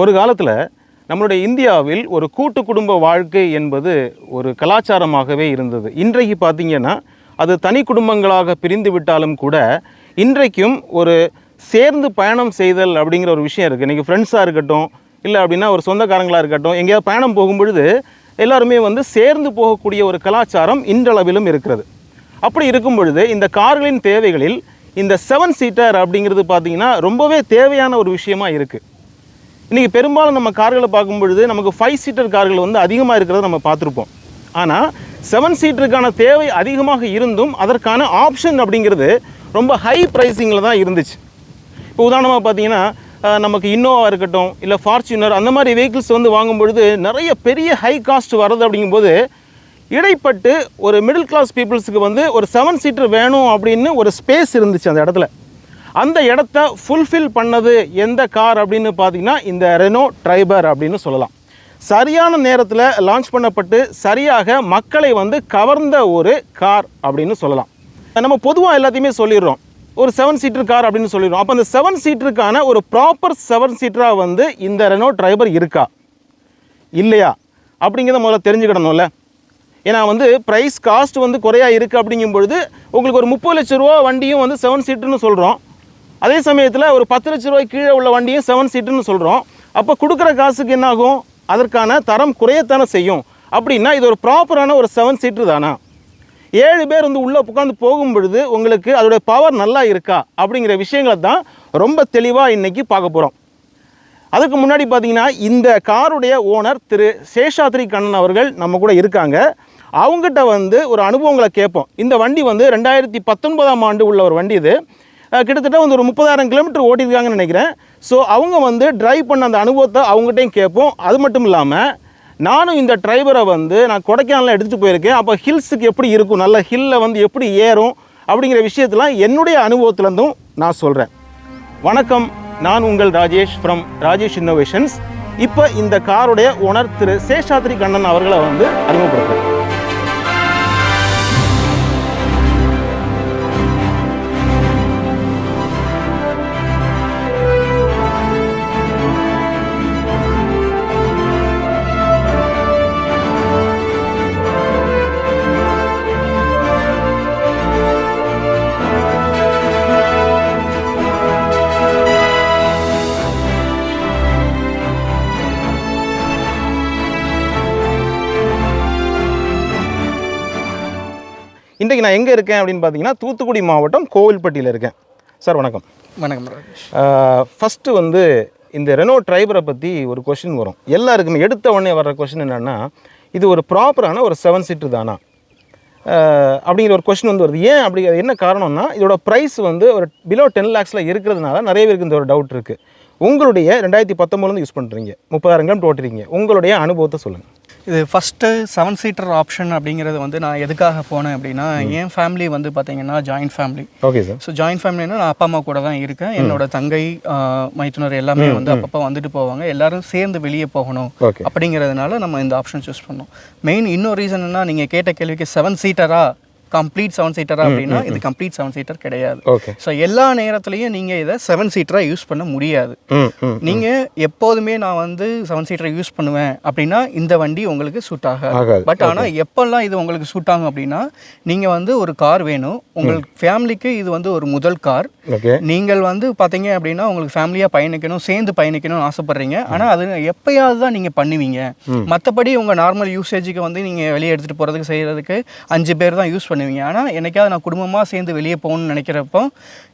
ஒரு காலத்தில் நம்மளுடைய இந்தியாவில் ஒரு கூட்டு குடும்ப வாழ்க்கை என்பது ஒரு கலாச்சாரமாகவே இருந்தது. இன்றைக்கு பார்த்தீங்கன்னா அது தனி குடும்பங்களாக பிரிந்து விட்டாலும் கூட இன்றைக்கும் ஒரு சேர்ந்து பயணம் செய்தல் அப்படிங்கிற ஒரு விஷயம் இருக்குது இன்றைக்கி ஃப்ரெண்ட்ஸாக இருக்கட்டும் இல்லை அப்படின்னா ஒரு சொந்தக்காரங்களாக இருக்கட்டும் எங்கேயாவது பயணம் போகும்பொழுது எல்லாருமே வந்து சேர்ந்து போகக்கூடிய ஒரு கலாச்சாரம் இன்றளவிலும் இருக்கிறது. அப்படி இருக்கும் பொழுது இந்த கார்களின் தேவைகளில் இந்த செவன் சீட்டர் அப்படிங்கிறது பார்த்தீங்கன்னா ரொம்பவே தேவையான ஒரு விஷயமா இருக்குது இன்றைக்கி பெரும்பாலும் நம்ம கார்களை பார்க்கும் பொழுது நமக்கு ஃபைவ் சீட்டர் கார்கள் வந்து அதிகமாக இருக்கிறத நம்ம பார்த்துருப்போம். ஆனால் செவன் சீட்டருக்கான தேவை அதிகமாக இருந்தும் அதற்கான ஆப்ஷன் அப்படிங்கிறது ரொம்ப ஹை ப்ரைஸிங்கில் தான் இருந்துச்சு. இப்போ உதாரணமாக பார்த்தீங்கன்னா நமக்கு இன்னோவா இருக்கட்டும் இல்லை ஃபார்ச்சுனர் அந்த மாதிரி வெஹிக்கிள்ஸ் வந்து வாங்கும் பொழுது நிறைய பெரிய ஹை காஸ்ட் வர்றது அப்படிங்கும்போது இடைப்பட்டு ஒரு மிடில் கிளாஸ் பீப்புள்ஸுக்கு வந்து ஒரு செவன் சீட்டர் வேணும் அப்படின்னு ஒரு ஸ்பேஸ் இருந்துச்சு அந்த இடத்துல. அந்த இடத்த ஃபுல்ஃபில் பண்ணது எந்த கார் அப்படின்னு பார்த்தீங்கன்னா இந்த ரெனோ ட்ரைபர் அப்படின்னு சொல்லலாம். சரியான நேரத்தில் லான்ச் பண்ணப்பட்டு சரியாக மக்களை வந்து கவர்ந்த ஒரு கார் அப்படின்னு சொல்லலாம். நம்ம பொதுவாக எல்லாத்தையுமே சொல்லிடுறோம். ஒரு செவன் சீட்டர் கார் அப்படின்னு சொல்லிடுறோம். அப்போ அந்த செவன் சீட்டருக்கான ஒரு ப்ராப்பர் செவன் சீட்டராக வந்து இந்த ரெனோ டிரைவர் இருக்கா? இல்லையா? அப்படிங்கிறத முதல்ல தெரிஞ்சுக்கிடணும்ல. ஏன்னா வந்து ப்ரைஸ் காஸ்ட் வந்து குறையா இருக்குது அப்படிங்கும் பொழுது உங்களுக்கு ஒரு முப்பது லட்ச ரூபா வண்டியும் வந்து செவன் சீட்டர்னு சொல்கிறோம் அதே சமயத்தில் ஒரு பத்து லட்ச ரூபாய் கீழே உள்ள வண்டியும் செவன் சீட்டுன்னு சொல்கிறோம் அப்போ கொடுக்குற காசுக்கு என்னாகும்? அதற்கான தரம் குறையத்தானே செய்யும். அப்படின்னா இது ஒரு ப்ராப்பரான ஒரு செவன் சீட்டு தானா? ஏழு பேர் வந்து உள்ளே உட்காந்து போகும் பொழுது உங்களுக்கு அதோடைய பவர் நல்லா இருக்கா? அப்படிங்கிற விஷயங்களை தான் ரொம்ப தெளிவாக இன்றைக்கி பார்க்க போகிறோம் அதுக்கு முன்னாடி பார்த்தீங்கன்னா இந்த காருடைய ஓனர் திரு சேஷாத்ரி கண்ணன் அவர்கள் நம்ம கூட இருக்காங்க. அவங்ககிட்ட வந்து ஒரு அனுபவங்களை கேட்போம். இந்த வண்டி வந்து ரெண்டாயிரத்தி பத்தொன்பதாம் ஆண்டு உள்ள ஒரு வண்டி இது. கிட்டத்தட்ட வந்து ஒரு முப்பதாயிரம் கிலோமீட்டர் ஓட்டியிருக்காங்கன்னு நினைக்கிறேன். ஸோ அவங்க வந்து ட்ரைவ் பண்ண அந்த அனுபவத்தை அவங்ககிட்டையும் கேட்போம். அது மட்டும் இல்லாமல் நானும் இந்த டிரைவரை வந்து நான் கொடைக்கானலில் எடுத்துகிட்டு போயிருக்கேன். அப்போ ஹில்ஸுக்கு எப்படி இருக்கும்? நல்ல ஹில்லில் வந்து எப்படி ஏறும்? அப்படிங்கிற விஷயத்தெலாம் என்னுடைய அனுபவத்துலேருந்தும் நான் சொல்கிறேன் வணக்கம். நான் உங்கள் ராஜேஷ் ஃப்ரம் ராஜேஷ் இன்னோவேஷன்ஸ் இப்போ இந்த காருடைய ஓனர் திரு சேஷாத்ரி கண்ணன் அவர்களை வந்து அறிமுகப்படுத்துகிறேன் இன்றைக்கு நான் எங்கே இருக்கேன் அப்படின்னு பார்த்தீங்கன்னா தூத்துக்குடி மாவட்டம் கோவில்பட்டியில் இருக்கேன். சார் வணக்கம். வணக்கம் ஃபஸ்ட்டு வந்து இந்த ரெனோ டிரைவரை பற்றி ஒரு கொஷின் வரும். எல்லாருக்குமே எடுத்த உடனே வர்ற கொஷின் என்னென்னா இது ஒரு ப்ராப்பரான ஒரு செவன் சீட்டர் தானா? அப்படிங்கிற ஒரு கொஷின் வந்து வருது. ஏன் அப்படி என்ன காரணம்னா இதோட ப்ரைஸ் வந்து ஒரு பிலோ டென் லேக்ஸில் இருக்கிறதுனால நிறைய பேருக்கு இந்த ஒரு டவுட் இருக்குது உங்களுடைய ரெண்டாயிரத்தி பத்தொம்பதுலேருந்து யூஸ் பண்ணுறீங்க முப்பதாயிரம் கிலோமீட்டர் ஓட்டுறீங்க. உங்களுடைய அனுபவத்தை சொல்லுங்கள் இது ஃபஸ்ட்டு செவன் சீட்டர் ஆப்ஷன் அப்படிங்கிறது வந்து நான் எதுக்காக போனேன் அப்படின்னா என் ஃபேமிலி வந்து பார்த்தீங்கன்னா joint family okay sir so joint ஃபேமிலினா நான் அப்பா அம்மா கூட தான் இருக்கேன். என்னோட தங்கை மைத்துனர் எல்லாமே வந்து அப்பப்போ வந்துட்டு போவாங்க. எல்லாரும் சேர்ந்து வெளியே போகணும் அப்படிங்கிறதுனால நம்ம இந்த ஆப்ஷன் சூஸ் பண்ணோம். மெயின் இன்னொரு ரீசன் என்ன நீங்கள் கேட்ட கேள்விக்கு செவன் சீட்டரா கம்ப்ளீட் செவன் சீட்டரா அப்படின்னா இது கம்ப்ளீட் செவன் சீட்டர் கிடையாது. ஸோ எல்லா நேரத்துலையும் நீங்கள் இதை செவன் சீட்டராக யூஸ் பண்ண முடியாது. நீங்கள் எப்போதுமே நான் வந்து செவன் சீட்டர் யூஸ் பண்ணுவேன் அப்படின்னா இந்த வண்டி உங்களுக்கு சூட் ஆகாது. பட் ஆனால் எப்போல்லாம் இது உங்களுக்கு சூட் ஆகும் அப்படின்னா நீங்கள் வந்து ஒரு கார் வேணும். உங்களுக்கு ஃபேமிலிக்கு இது வந்து ஒரு முதல் கார் நீங்கள் வந்து பார்த்தீங்க அப்படின்னா உங்களுக்கு ஃபேமிலியாக பயணிக்கணும் சேர்ந்து பயணிக்கணும்னு ஆசைப்பட்றீங்க. ஆனால் அது எப்பயாவது தான் நீங்கள் பண்ணுவீங்க. மற்றபடி உங்கள் நார்மல் யூசேஜுக்கு வந்து நீங்கள் வெளியே எடுத்துகிட்டு போகிறதுக்கு செய்கிறதுக்கு அஞ்சு பேர் தான் யூஸ் பண்ணுவீங்க. ஆனால் என்னைக்காவது நான் குடும்பமாக சேர்ந்து வெளியே போகணும்னு நினைக்கிறப்போ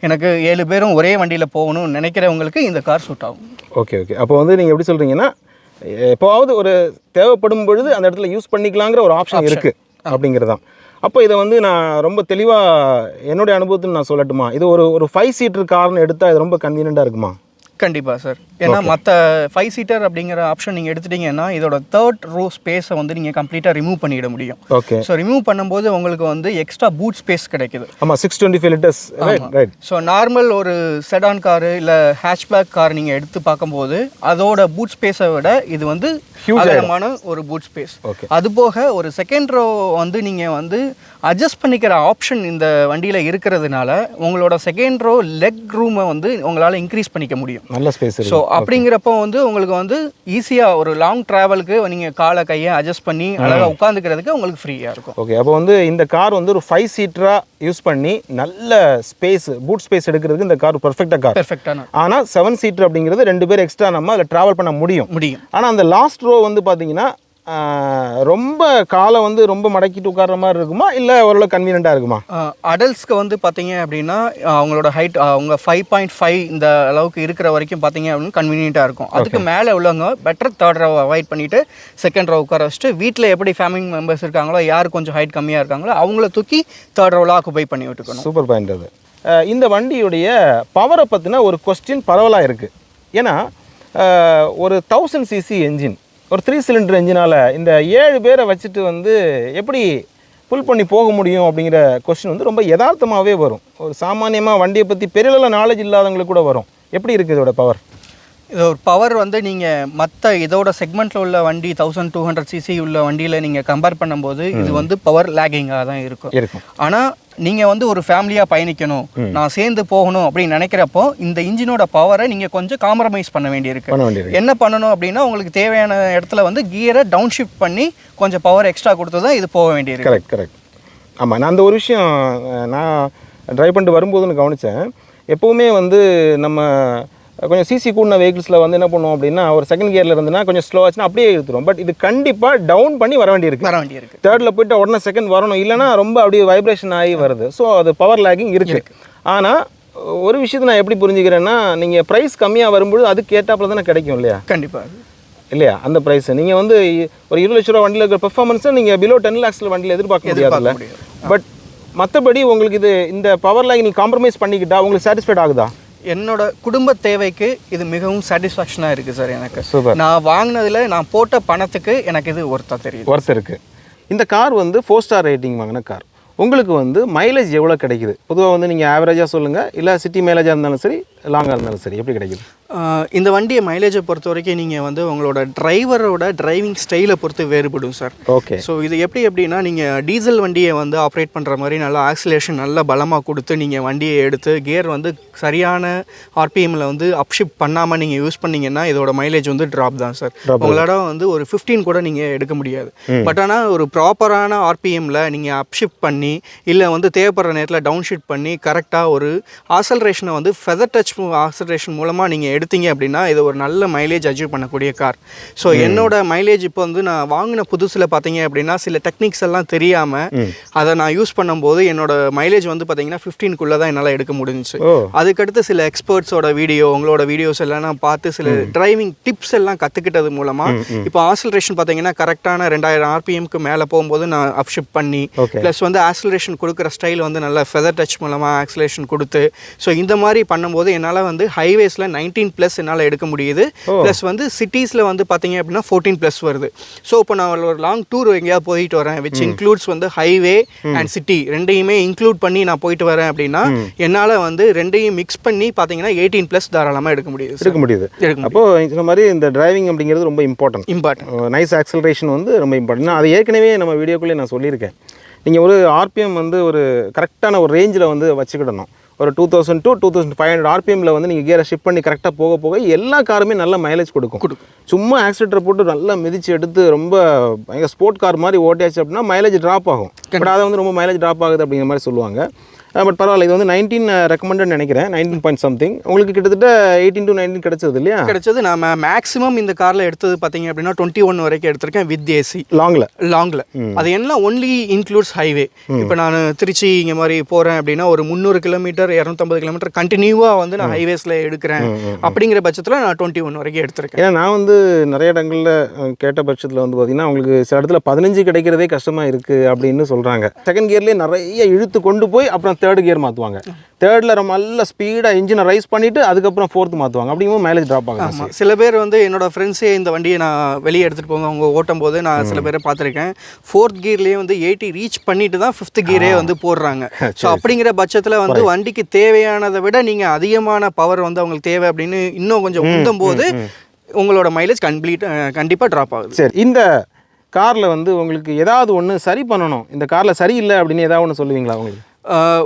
எனக்கு ஏழு பேரும் ஒரே வண்டியில் போகணும்னு நினைக்கிறவங்களுக்கு இந்த கார் சூட் ஆகும். ஓகே ஓகே அப்போ வந்து நீங்கள் எப்படி சொல்கிறீங்கன்னா எப்போவாவது ஒரு தேவைப்படும் பொழுது அந்த இடத்துல யூஸ் பண்ணிக்கலாங்கிற ஒரு ஆப்ஷன் இருக்குது அப்படிங்கிறது தான் அப்போ இதை வந்து நான் ரொம்ப தெளிவாக என்னுடைய அனுபவத்தில் நான் சொல்லட்டுமா? இது ஒரு ஒரு ஃபைவ் சீட்டர் கார்னு எடுத்தால் இது ரொம்ப கன்வீனியண்ட்டாக இருக்குமா? கண்டிப்பாக சார் ஏன்னா மற்ற ஃபைவ் சீட்டர் அப்படிங்கிற ஆப்ஷன் நீங்கள் எடுத்துட்டீங்கன்னா இதோட தேர்ட் ரோ ஸ்பேஸை வந்து நீங்கள் கம்ப்ளீட்டாக ரிமூவ் பண்ணிட முடியும். ஓகே ஸோ ரிமூவ் பண்ணும்போது உங்களுக்கு வந்து எக்ஸ்ட்ரா பூட் ஸ்பேஸ் கிடைக்குது. ஆமாம் six twenty five litres right so normal ஒரு செடான் காரு இல்லை ஹேஷ்பேக் கார் நீங்கள் எடுத்து பார்க்கும்போது அதோட பூட் ஸ்பேஸை விட இது வந்து அகலமான ஒரு பூட் ஸ்பேஸ். அது போக ஒரு செகண்ட் ரோ வந்து நீங்கள் வந்து அட்ஜஸ்ட் பண்ணிக்கிற ஆப்ஷன் இந்த வண்டியில் இருக்கிறதுனால உங்களோட செகண்ட் ரோ லெக் ரூமை வந்து உங்களால் இன்க்ரீஸ் பண்ணிக்க முடியும். நல்ல ஸ்பேஸ் ஸோ அப்படிங்கிறப்போ வந்து உங்களுக்கு வந்து ஈஸியாக ஒரு லாங் ட்ராவலுக்கு நீங்கள் காலை கையை அட்ஜஸ்ட் பண்ணி அழகாக உட்காந்துக்கிறதுக்கு உங்களுக்கு ஃப்ரீயாக இருக்கும். ஓகே அப்போ வந்து இந்த கார் வந்து ஒரு ஃபைவ் சீட்டராக யூஸ் பண்ணி நல்ல ஸ்பேஸ் பூட் ஸ்பேஸ் எடுக்கிறதுக்கு இந்த கார் பர்ஃபெக்டாக கார் பெர்ஃபெக்டான ஆனால் செவன் சீட்டர் அப்படிங்கிறது ரெண்டு பேர் எக்ஸ்ட்ரா நம்ம அதில் ட்ராவல் பண்ண முடியும். முடியும். ஆனால் அந்த லாஸ்ட் ரோ வந்து பார்த்தீங்கன்னா ரொம்ப காலை வந்து ரொம்ப மடக்கிட்டு உட்கார்ற மாதிரி இருக்குமா? இல்லை ஓரளவு கன்வீனியண்ட்டாக இருக்குமா? அடல்ட்ஸ்க்கு வந்து பார்த்தீங்க அப்படின்னா அவங்களோட ஹைட் அவங்க ஃபைவ் பாயிண்ட் ஃபைவ் இந்த அளவுக்கு இருக்கிற வரைக்கும் பார்த்தீங்க அப்படின்னு கன்வீனியண்ட்டாக இருக்கும். அதுக்கு மேலே உள்ளவங்க பெட்டர் தேர்ட் ரோ அவாய்ட் பண்ணிட்டு செகண்ட் ரோ உட்கார வச்சுட்டு வீட்டில் எப்படி ஃபேமிலி மெம்பர்ஸ் இருக்காங்களோ யார் கொஞ்சம் ஹைட் கம்மியாக இருக்காங்களோ அவங்கள தூக்கி தேர்ட் ரோவில் ஆக்குபை பண்ணி விட்டுக்கணும். சூப்பர் பாயிண்ட் அது. இந்த வண்டியுடைய பவரை பற்றின ஒரு கொஸ்டின் பரவலாக இருக்குது ஏன்னா ஒரு தௌசண்ட் சிசி என்ஜின் ஒரு த்ரீ சிலிண்டர் என்ஜினால் இந்த ஏழு பேரை வச்சுட்டு வந்து எப்படி புல் பண்ணி போக முடியும் அப்படிங்கிற கொஸ்டின் வந்து ரொம்ப யதார்த்தமாகவே வரும். ஒரு சாமானியமாக வண்டியை பற்றி பெரிய நாலேஜ் இல்லாதவங்களுக்கு கூட வரும். எப்படி இருக்குது இதோட பவர் இது ஒரு பவர் வந்து நீங்கள் மற்ற இதோட செக்மெண்ட்டில் உள்ள வண்டி தௌசண்ட் டூ ஹண்ட்ரட் சிசி உள்ள வண்டியில் நீங்கள் கம்பேர் பண்ணும்போது இது வந்து பவர் லேகிங்காக தான் இருக்கும். இருக்கும். ஆனால் நீங்கள் வந்து ஒரு ஃபேமிலியாக பயணிக்கணும் நான் சேர்ந்து போகணும் அப்படின்னு நினைக்கிறப்போ இந்த இன்ஜினோட பவரை நீங்கள் கொஞ்சம் காம்ப்ரமைஸ் பண்ண வேண்டியிருக்கு. என்ன பண்ணணும் அப்படின்னா உங்களுக்கு தேவையான இடத்துல வந்து கியரை டவுன் ஷிஃப்ட் பண்ணி கொஞ்சம் பவர் எக்ஸ்ட்ரா கொடுத்து தான் இது போக வேண்டியிருக்கு. கரெக்ட் கரெக்ட் ஆமாம் நான் அந்த ஒரு விஷயம் நான் ட்ரைவ் பண்ணிட்டு வரும்போது நான் கவனித்தேன் எப்போவுமே வந்து நம்ம கொஞ்சம் சிசி கூடின வெஹிக்கிள்ஸில் வந்து என்ன பண்ணுவோம் அப்படின்னா ஒரு செகண்ட் கியரில் இருந்துன்னா கொஞ்சம் ஸ்லோ ஆச்சுன்னா அப்படியே இழுத்துரும் பட் இது கண்டிப்பாக டவுன் பண்ணி வர வேண்டியிருக்கு. வர வேண்டியிருக்கு. தேர்டில் போயிட்டு உடனே செகண்ட் வரணும். இல்லைன்னா ரொம்ப அப்படியே வைப்ரேஷன் ஆகி வருது. ஸோ அது பவர் லேக்கிங் இருக்குது ஆனால் ஒரு விஷயத்தை நான் எப்படி புரிஞ்சுக்கிறேன்னா நீங்கள் ப்ரைஸ் கம்மியாக வரும்பொழுது அதுக்கு ஏற்றாப்புல தானே கிடைக்கும் இல்லையா? கண்டிப்பாக இல்லையா? அந்த ப்ரைஸ் நீங்கள் வந்து ஒரு இருபது லட்ச ரூபா வண்டியில் இருக்கிற பெர்ஃபார்மன்ஸை நீங்கள் பிலோ டென் லேக்ஸில் வண்டியில் எதிர்பார்க்க முடியாதுல்ல? முடியாது. பட் மற்றபடி உங்களுக்கு இது இந்த பவர் லைன் நீங்கள் காம்ப்ரமைஸ் பண்ணிக்கிட்டா உங்களுக்கு சாட்டிஸ்ஃபைட் ஆகுதா? என்னோட குடும்ப தேவைக்கு இது மிகவும் சாட்டிஸ்ஃபேக்ஷனாக இருக்குது சார் எனக்கு. சூப்பர். நான் வாங்கினதுல நான் போட்ட பணத்துக்கு எனக்கு இது ஒர்த்தாக தெரியுது. ஒர்த் இருக்குது இந்த கார் வந்து ஃபோர் ஸ்டார் ரேட்டிங் வாங்கின கார் உங்களுக்கு வந்து மைலேஜ் எவ்வளோ கிடைக்குது? பொதுவாக வந்து நீங்கள் ஆவரேஜாக சொல்லுங்கள் இல்லை சிட்டி மைலேஜாக இருந்தாலும் சரி லாங்காக இருந்தாலும் சரி எப்படி கிடைக்குது? இந்த வண்டியை மைலேஜை பொறுத்த வரைக்கும் நீங்கள் வந்து உங்களோட டிரைவரோட டிரைவிங் ஸ்டைலை பொறுத்து வேறுபடும் சார் ஓகே ஸோ இது எப்படி எப்படின்னா நீங்கள் டீசல் வண்டியை வந்து ஆப்ரேட் பண்ணுற மாதிரி நல்லா ஆக்சிலேஷன் நல்லா பலமாக கொடுத்து நீங்கள் வண்டியை எடுத்து கியர் வந்து சரியான ஆர்பிஎம்மில் வந்து அப்ஷிப் பண்ணாமல் நீங்கள் யூஸ் பண்ணீங்கன்னா இதோட மைலேஜ் வந்து ட்ராப் தான் சார் உங்களோட வந்து ஒரு 15 கூட நீங்கள் எடுக்க முடியாது. பட் ஆனால் ஒரு ப்ராப்பரான ஆர்பிஎம்மில் நீங்கள் அப்ஷிப் பண்ணி இல்லை வந்து தேவைப்படுற நேரத்தில் டவுன் ஷிஃப்ட் பண்ணி கரெக்டாக ஒரு ஆசல்ரேஷனை வந்து ஃபெதர் டச் ஆசல்ரேஷன் மூலமாக நீங்கள் எடுத்தீங்க அப்படின்னா இது ஒரு நல்ல மைலேஜ் அச்சீவ் பண்ணக்கூடிய கார் ஸோ என்னோட மைலேஜ் இப்போ வந்து நான் வாங்கின புதுசில் பார்த்தீங்க அப்படின்னா சில டெக்னிக்ஸ் எல்லாம் தெரியாமல் அதை நான் யூஸ் பண்ணும்போது என்னோட மைலேஜ் வந்து பார்த்தீங்கன்னா ஃபிஃப்டீனுக்குள்ளே தான் என்னால் எடுக்க முடிஞ்சுச்சு. அதுக்கடுத்து சில எக்ஸ்பர்ட்ஸோட வீடியோ உங்களோட வீடியோஸ் எல்லாம் நான் பார்த்து சில டிரைவிங் டிப்ஸ் எல்லாம் கற்றுக்கிட்டது மூலமாக இப்போ ஆசிலரேஷன் பார்த்தீங்கன்னா கரெக்டான ரெண்டாயிரம் ஆர்பிஎம்க்கு மேலே போகும்போது நான் அப்ஷிப் பண்ணி. ப்ளஸ் வந்து ஆக்சிலரேஷன் கொடுக்குற ஸ்டைல் வந்து நல்ல ஃபெதர் டச் மூலமாக ஆக்சிலேஷன் கொடுத்து ஸோ இந்த மாதிரி பண்ணும்போது என்னால் வந்து ஹைவேஸில் நைன்டீன் ப்ளஸ் என்னால் எடுக்க முடியுது. ப்ளஸ் வந்து சிட்டிஸில் வந்து பார்த்தீங்க அப்படின்னா ஃபோர்டீன் ப்ளஸ் வருது. ஸோ இப்போ நான் ஒரு லாங் டூர் எங்கேயாவது போயிட்டு வரேன் விச் இன்க்ளூட்ஸ் வந்து ஹைவே அண்ட் சிட்டி ரெண்டையுமே இன்க்ளூட் பண்ணி நான் போயிட்டு வரேன் அப்படின்னா என்னால் வந்து ரெண்டையும் மிக்ஸ் பண்ணி பார்த்தீங்கன்னா எயிட்டீன் ப்ளஸ் தாராளமாக எடுக்க முடியுது எடுக்க முடியுது. அப்போது இந்த மாதிரி இந்த டிரைவிங் அப்படிங்கிறது ரொம்ப இம்பார்ட்டன்ட் இம்பார்ட்டன்ட் நைஸ் ஆக்சலரேஷன் வந்து ரொம்ப இம்பார்ட்டன்ட் அதை ஏற்கனவே நம்ம வீடியோக்குள்ளே நான் சொல்லியிருக்கேன். நீங்கள் ஒரு ஆர்பிஎம் வந்து ஒரு கரெக்டான ஒரு ரேஞ்சில் வந்து வச்சுக்கிடணும். ஒரு two thousand two two thousand five hundred ஆர்பிஎம்மில் வந்து நீங்கள் கியரை ஷிஃப்ட் பண்ணி கரெக்டாக போக போக எல்லா காருமே நல்ல மைலேஜ் கொடுக்கும். கொடுக்கும். சும்மா ஆக்சிலேட்டர் போட்டு நல்லா மிதிச்சு எடுத்து ரொம்ப பயங்கர ஸ்போர்ட் கார் மாதிரி ஓட்டியாச்சு அப்படின்னா மைலேஜ் ட்ராப் ஆகும். பட் அதை வந்து ரொம்ப மைலேஜ் ட்ராப் ஆகுது அப்படிங்கிற மாதிரி சொல்லுவாங்க. பட் பரவாயில்ல இது வந்து நைன்டீன் ரெக்கமெண்டட் நினைக்கிறேன். நைன்டீன் பாயிண்ட் சம்திங் உங்களுக்கு கிட்டத்தட்ட எயிட்டீன் டு நைன்டீன் கிடைச்சது இல்லையா? கிடைச்சது. நான் மேக்ஸிமம் இந்த காரில் எடுத்தது பார்த்தீங்க அப்படின்னா டுவெண்ட்டி ஒன் வரைக்கும் எடுத்திருக்கேன் வித் ஏசி லாங்கில் லாங்கில் அது என்ன? ஒன்லி இன்க்ளூட்ஸ் ஹைவே இப்போ நான் திருச்சி இங்கே மாதிரி போகிறேன் அப்படின்னா ஒரு முந்நூறு கிலோமீட்டர் இரநூத்தம்பது கிலோமீட்டர் கண்டினியூவாக வந்து நான் ஹைவேஸில் எடுக்கிறேன் அப்படிங்கிற பட்சத்தில் நான் டுவெண்ட்டி ஒன் வரைக்கும் எடுத்திருக்கேன். ஏன்னா நான் வந்து நிறைய இடங்களில் கேட்ட பட்சத்தில் வந்து பார்த்தீங்கன்னா உங்களுக்கு சில இடத்துல பதினஞ்சு கிடைக்கிறதே கஷ்டமாக இருக்குது அப்படின்னு சொல்கிறாங்க செகண்ட் கியர்லேயே நிறைய இழுத்து கொண்டு போய் அப்புறம் தேர்ட் கியர் மாற்றுவாங்க தேர்டில் ரொம்ப நல்ல ஸ்பீடாக இன்ஜினை ரைஸ் பண்ணிவிட்டு அதுக்கப்புறம் ஃபோர்த் மாற்றுவாங்க அப்படிங்கும்போது மைலேஜ் ட்ராப் ஆகும் ஆமாம் சில பேர் வந்து என்னோட ஃப்ரெண்ட்ஸே இந்த வண்டியை நான் வெளியே எடுத்துகிட்டு போங்க அவங்க ஓட்டும் போது நான் சில பேரை பார்த்துருக்கேன். ஃபோர்த் கியர்லேயே வந்து எயிட்டி ரீச் பண்ணிட்டு தான் ஃபிஃப்த் கியரே வந்து போடுறாங்க. ஸோ அப்படிங்கிற பட்சத்தில் வந்து வண்டிக்கு தேவையானதை விட நீங்கள் அதிகமான பவர் வந்து அவங்களுக்கு தேவை அப்படின்னு இன்னும் கொஞ்சம் உந்தும் போது உங்களோட மைலேஜ் கம்ப்ளீட் கண்டிப்பாக ட்ராப் ஆகுது. சரி இந்த காரில் வந்து உங்களுக்கு ஏதாவது ஒன்று சரி பண்ணணும். இந்த காரில் சரியில்லை அப்படின்னு ஏதாவது ஒன்று சொல்லுவீங்களா உங்களுக்கு?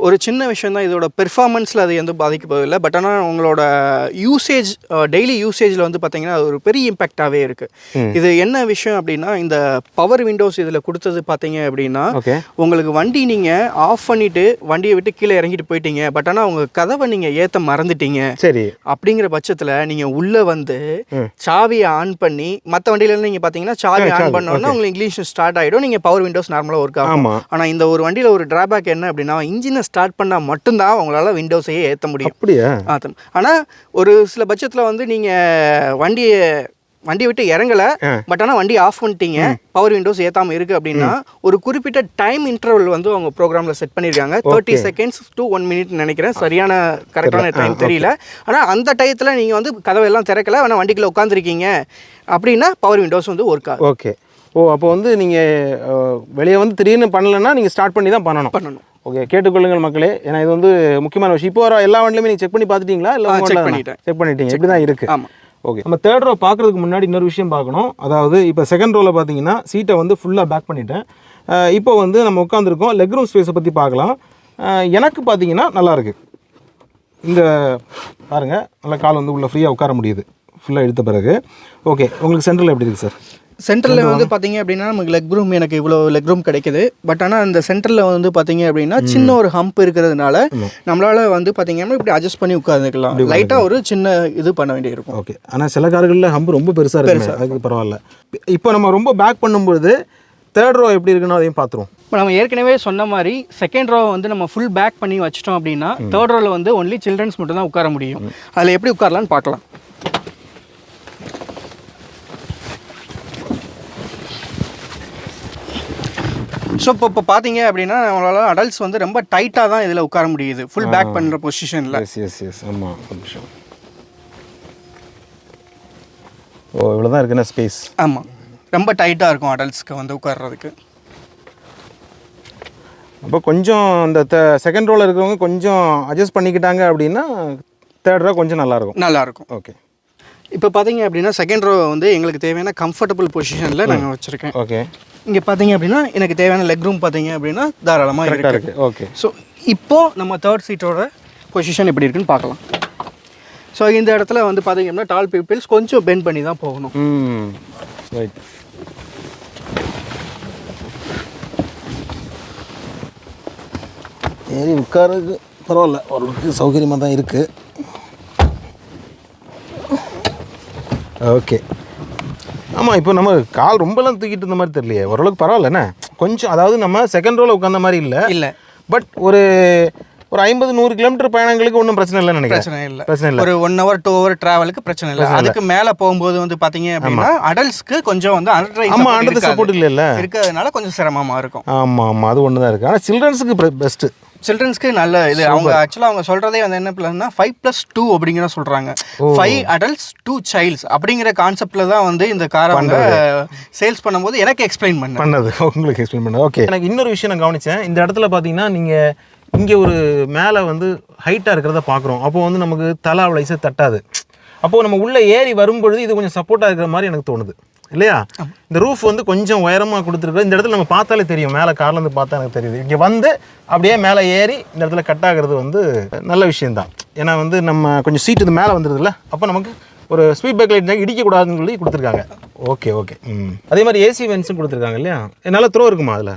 ஒரு சின்ன விஷயம் தான் இதோட பெர்ஃபார்மன்ஸில் அது எந்த பாதிக்க போதில்லை பட் ஆனால் உங்களோட யூசேஜ் டெய்லி யூசேஜில் வந்து பார்த்தீங்கன்னா அது ஒரு பெரிய இம்பேக்டாகவே இருக்குது இது என்ன விஷயம் அப்படின்னா இந்த பவர் விண்டோஸ் இதில் கொடுத்தது பார்த்தீங்க அப்படின்னா உங்களுக்கு வண்டி நீங்கள் ஆஃப் பண்ணிவிட்டு வண்டியை விட்டு கீழே இறங்கிட்டு போயிட்டீங்க. பட் ஆனால் உங்கள் கதவை நீங்கள் ஏற்ற மறந்துட்டீங்க. சரி. அப்படிங்கிற பட்சத்தில் நீங்கள் உள்ளே வந்து சாவியை ஆன் பண்ணி மற்ற வண்டியில நீங்கள் பார்த்தீங்கன்னா சாவி. ஆன் பண்ணோன்னா உங்களுக்கு இங்கிலீஷ் ஸ்டார்ட் ஆகிடும் நீங்கள் பவர் விண்டோஸ் நார்மலாக ஒர்க் ஆகும். ஆனால் இந்த ஒரு வண்டியில் ஒரு டிராபேக் என்ன அப்படின்னா இன்ஜினை ஸ்டார்ட் பண்ணால் மட்டும்தான் உங்களால் விண்டோஸையே ஏற்ற முடியும். அப்படியா? ஆத்தம். ஆனால் ஒரு சில பட்சத்தில் வந்து நீங்கள் வண்டியை வண்டியை விட்டு இறங்கல. பட் ஆனால் வண்டி ஆஃப் பண்ணிட்டீங்க பவர் விண்டோஸ் ஏற்றாமல் இருக்குது அப்படின்னா ஒரு குறிப்பிட்ட டைம் இன்டர்வல் வந்து அவங்க ப்ரோக்ராமில் செட் பண்ணியிருக்காங்க. Thirty seconds to one minute நினைக்கிறேன். சரியான கரெக்டான டைம் தெரியல. ஆனால் அந்த டயத்தில் நீங்கள் வந்து கதவெல்லாம் திறக்கல ஆனால் வண்டிக்குள்ள உட்காந்துருக்கீங்க அப்படின்னா பவர் விண்டோஸ் வந்து ஒர்க் ஆகும் ஓகே. ஓ அப்போ வந்து நீங்கள் வெளியே வந்து திடீர்னு பண்ணலைன்னா நீங்கள் ஸ்டார்ட் பண்ணி தான் பண்ணணும். பண்ணணும். ஓகே கேட்டுக்கொள்ளுங்கள் மக்களே. ஏன்னா இது வந்து முக்கியமான விஷயம். இப்போ வர எல்லா வண்டிலுமே நீங்கள் செக் பண்ணி பார்த்துட்டீங்களா? இல்லை check பண்ணிட்டேன். செக் பண்ணிட்டீங்க. இப்படி தான் இருக்குது ஆமாம் ஓகே. நம்ம தேர்ட் ரோ பார்க்குறதுக்கு முன்னாடி இன்னொரு விஷயம் பார்க்கணும். அதாவது இப்போ செகண்ட் ரோவில் பார்த்தீங்கன்னா சீட்டை வந்து ஃபுல்லாக பேக் பண்ணிட்டேன். இப்போ வந்து நம்ம உட்காந்துருக்கோம் லெக் ரூம் ஸ்பேஸை பற்றி பார்க்கலாம். எனக்கு பார்த்தீங்கன்னா நல்லா இருக்கு. இந்த பாருங்க. நல்லா கால் வந்து உள்ள ஃப்ரீயாக உட்கார முடியுது. ஃபுல்லாக எடுத்த பிறகு. ஓகே உங்களுக்கு சென்ட்ரல் எப்படி இருக்குது சார் சென்டரில் வந்து பார்த்தீங்க அப்படின்னா நமக்கு லெக் ரூம் எனக்கு இவ்வளோ லெக் ரூம் கிடைக்குது. பட் ஆனால் அந்த சென்டரில் வந்து பார்த்தீங்க அப்படின்னா சின்ன ஒரு ஹம்ப் இருக்கிறதுனால நம்மளால வந்து பார்த்தீங்கன்னா இப்படி அட்ஜஸ்ட் பண்ணி உட்காந்துக்கலாம் லைட்டாக ஒரு சின்ன இது பண்ண வேண்டியிருக்கும். ஓகே ஆனால் சில கார்களில் ஹம்பு ரொம்ப பெருசாக இருக்கு அதுக்கு பரவாயில்ல. இப்போ நம்ம ரொம்ப பேக் பண்ணும்பொழுது தேர்ட் ரோ எப்படி இருக்குன்னு அதையும் பார்த்துருவோம் இப்போ நம்ம ஏற்கனவே சொன்ன மாதிரி செகண்ட் ரோ வந்து நம்ம ஃபுல் பேக் பண்ணி வச்சிட்டோம் அப்படின்னா தேர்ட் ரோவில் வந்து ஒன்லி சில்ட்ரன்ஸ் மட்டும் தான் உட்கார முடியும். அதில் எப்படி உட்காரலான்னு பார்க்கலாம் ஸோ இப்போ இப்போ பார்த்தீங்க அப்படின்னா நம்மளால அடல்ட்ஸ் வந்து ரொம்ப டைட்டாக தான் இதில் உட்கார முடியுது. ஃபுல் பேக் பண்ணுற பொசிஷனில் எஸ் எஸ் எஸ் ஆமாம் நிமிஷம். ஓ இவ்வளோ தான் இருக்குண்ணா ஸ்பேஸ் ஆமாம் ரொம்ப டைட்டாக இருக்கும் அடல்ட்ஸ்க்கு வந்து உட்கார்றதுக்கு. அப்போ கொஞ்சம் இந்த செகண்ட் ரோவில் இருக்கிறவங்க கொஞ்சம் அட்ஜஸ்ட் பண்ணிக்கிட்டாங்க அப்படின்னா தேர்ட் ரோ கொஞ்சம் நல்லாயிருக்கும் நல்லாயிருக்கும் ஓகே இப்போ பார்த்தீங்க அப்படின்னா செகண்ட் ரோ வந்து எங்களுக்கு தேவையான கம்ஃபர்டபுள் பொசிஷனில் நாங்கள் வச்சுருக்கேன். ஓகே. இங்கே பார்த்தீங்க அப்படின்னா எனக்கு தேவையான லெக் ரூம் பார்த்தீங்க அப்படின்னா தாராளமாக இருக்குது ஓகே. ஸோ இப்போ நம்ம தேர்ட் சீட்டோட பொசிஷன் எப்படி இருக்குன்னு பார்க்கலாம். ஸோ இந்த இடத்துல வந்து பார்த்தீங்க அப்படின்னா டால் பீப்பிள்ஸ் கொஞ்சம் பெண்ட் பண்ணி தான் போகணும். ம். ரைட் ஏறி உட்காருக்கு பரவாயில்ல. ஓரளவுக்கு சௌகரியமாக தான் இருக்குது ஓகே. ஆமாம் இப்போ நம்ம கால் ரொம்பலாம் தூக்கிட்டு இருந்த மாதிரி தெரியலையே. ஓரளவுக்கு பரவாயில்லண்ணே கொஞ்சம் அதாவது நம்ம செகண்ட் ரோவில் உட்காந்த மாதிரி இல்லை. இல்லை. பட் ஒரு ஒரு ஐம்பது நூறு கிலோமீட்டர் பயணங்களுக்கு ஒன்றும் பிரச்சனை இல்லைன்னு நினைக்கிறேன். பிரச்சனை இல்லை. பிரச்சனை இல்லை. ஒரு ஒன் ஹவர் டூ ஹவர் டிராவலுக்கு பிரச்சனை இல்லை. அதுக்கு மேலே போகும்போது வந்து பார்த்தீங்க அப்படின்னா அடல்ட்ஸ்க்கு கொஞ்சம் வந்து அண்டர் ஆமாம் அடுத்த சப்போர்ட் இல்லைல்ல இருக்கிறதுனால கொஞ்சம் சிரமமாக இருக்கும். ஆமாம் ஆமாம் அது ஒன்று தான் இருக்குது ஆனால் சில்ட்ரன்ஸுக்கு பெஸ்ட்டு சில்ட்ரன்ஸ்க்கு நல்ல இது. அவங்க ஆக்சுவலாக அவங்க சொல்கிறதே வந்து என்ன பிளான்னா ஃபைவ் ப்ளஸ் டூ அப்படிங்கிற சொல்கிறாங்க ஃபைவ் அடல்ட்ஸ் டூ சைல்ட்ஸ் அப்படிங்கிற கான்செப்டில் தான் வந்து இந்த காரை அவங்க சேல்ஸ் பண்ணும்போது எனக்கு எக்ஸ்பிளைன் பண்ணது. உங்களுக்கு எக்ஸ்பிளைன் பண்ணது. ஓகே எனக்கு இன்னொரு விஷயம் நான் கவனிச்சேன். இந்த இடத்துல பார்த்தீங்கன்னா நீங்கள் இங்கே ஒரு மேலே வந்து ஹைட்டாக இருக்கிறத பார்க்குறோம். அப்போ வந்து நமக்கு தலை அவ்வளோ தட்டாது. அப்போது நம்ம உள்ளே ஏறி வரும்பொழுது இது கொஞ்சம் சப்போர்ட்டாக இருக்கிற மாதிரி எனக்கு தோணுது. இல்லையா? இந்த ரூஃப் வந்து கொஞ்சம் உயரமாக கொடுத்துருக்கு இந்த இடத்துல நம்ம பார்த்தாலே தெரியும். மேலே கார்லேருந்து பார்த்தா எனக்கு தெரியுது. இங்கே வந்து அப்படியே மேலே ஏறி இந்த இடத்துல கட் ஆகிறது வந்து நல்ல விஷயம்தான். ஏன்னா வந்து நம்ம கொஞ்சம் சீட் இது மேலே வந்துடுதுல்ல அப்போ நமக்கு ஒரு ஸ்பீட் பிரேக் லைட் இடிக்கக்கூடாதுன்னு சொல்லி கொடுத்துருக்காங்க. ஓகே ஓகே ம். அதே மாதிரி ஏசி வென்ஸும் கொடுத்துருக்காங்க இல்லையா? நல்ல த்ரோ இருக்குமா அதில்?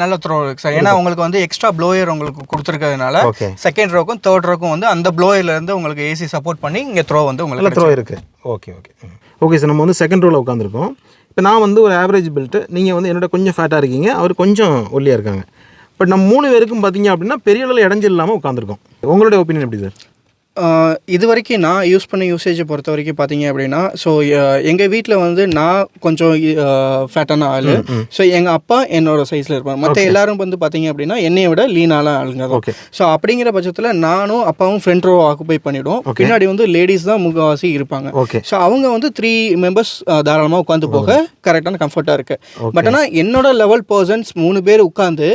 நல்ல த்ரோ இருக்கு சார் ஏன்னா உங்களுக்கு வந்து எக்ஸ்ட்ரா ப்ளோயர் உங்களுக்கு கொடுத்துருக்கிறதுனால செகண்ட் ரோக்கும் தேர்ட் ரோக்கும் வந்து அந்த ப்ளோயர்ல இருந்து உங்களுக்கு ஏசி சப்போர்ட் பண்ணி இங்கே த்ரோ வந்து நல்ல உங்களுக்கு த்ரோ இருக்குது ஓகே ஓகே ஓகே சார் நம்ம வந்து செகண்ட் ரோவில் உட்காந்துருக்கோம் இப்போ நான் வந்து ஒரு ஆவரேஜ் பெல்ட்டு நீங்கள் வந்து என்னோட கொஞ்சம் ஃபேட்டாக இருக்கீங்க அவர் கொஞ்சம் ஒல்லியாக இருக்காங்க. பட் நம்ம மூணு பேருக்கும் பார்த்தீங்க அப்படின்னா பெரிய அளவில் இடைஞ்சல் இல்லாமல் உட்காந்துருக்கோம் உங்களுடைய ஒப்பீனியன் எப்படி சார் இது வரைக்கும் நான் யூஸ் பண்ண யூசேஜை பொறுத்த வரைக்கும் பார்த்தீங்க அப்படின்னா ஸோ எங்கள் வீட்டில் வந்து நான் கொஞ்சம் ஃபேட்டான ஆள். ஸோ எங்கள் அப்பா என்னோட சைஸில் இருப்பாங்க மற்ற எல்லாரும் வந்து பார்த்தீங்க அப்படின்னா என்னைய விட லீனால ஆளுங்க தான். ஸோ அப்படிங்கிற பட்சத்தில் நானும் அப்பாவும் ஃப்ரண்ட் ரோ ஆக்குபை பண்ணிவிடுவோம் பின்னாடி வந்து லேடிஸ் தான் முக்கால்வாசி இருப்பாங்க. ஸோ அவங்க வந்து த்ரீ மெம்பர்ஸ் தாராளமாக உட்காந்து போக கரெக்டான கம்ஃபர்ட்டாக இருக்கு. பட் ஆனால் என்னோட லெவல் பர்சன்ஸ் மூணு பேர் உட்காந்து